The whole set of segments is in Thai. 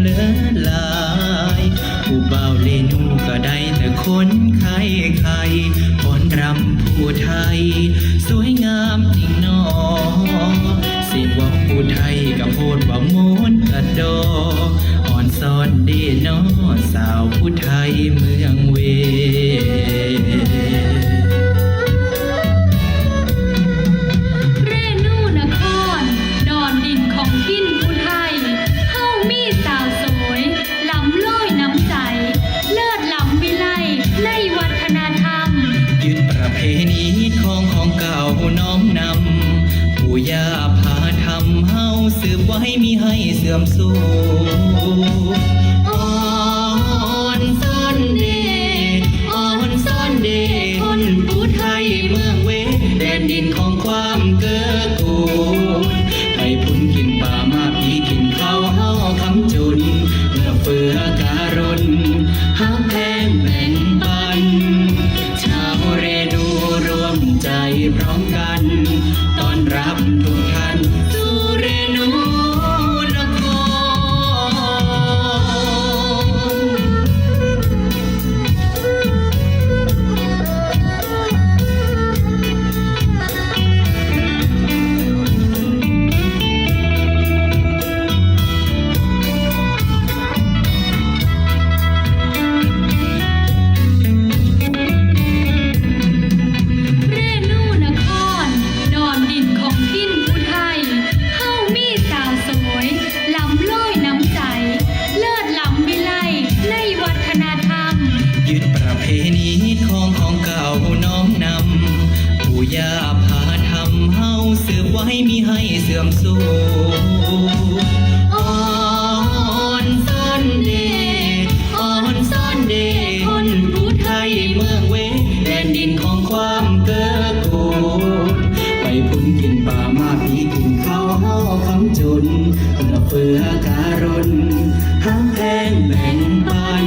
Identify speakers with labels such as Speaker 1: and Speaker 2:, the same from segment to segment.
Speaker 1: เหลือลาย ผู้เบาเล่นก็ได้แต่คนไข้ไข่ผนรำผู้ไทย สวยงามจริงนอสิว่าผู้ไทยกับโพดว่าโมนกระโดอ่อนซ้อนดีนอสาวผู้ไทยมือ สืบไว้มีให้เสื่อมสูอ่อนซ่อนเดอ่อนซ่อนเดคนผู้ไทยเมืองเวแดนดินของความเกื้อกูลไปพุ่นกินป่ามาพีกินข้าวเฮาคำจุนเมื่อเฟือการุณหาแพงแบ่ง ย่าพาทำเฮาสืบไว้มีให้เสื่อมสูญอ่อนซ่อนเดอ่อนซ่อนเดคนผู้ไทยเมืองเวแดนดินของความเกิดโกไปพุ่นกินป่ามาพีกินข้าวเฮาคำจนเพื่เฟือการนหางแพงแบ่งปัน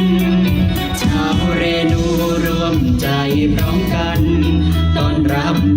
Speaker 1: ชาวเรนูรวมใจพร้อมกันต้อนรับ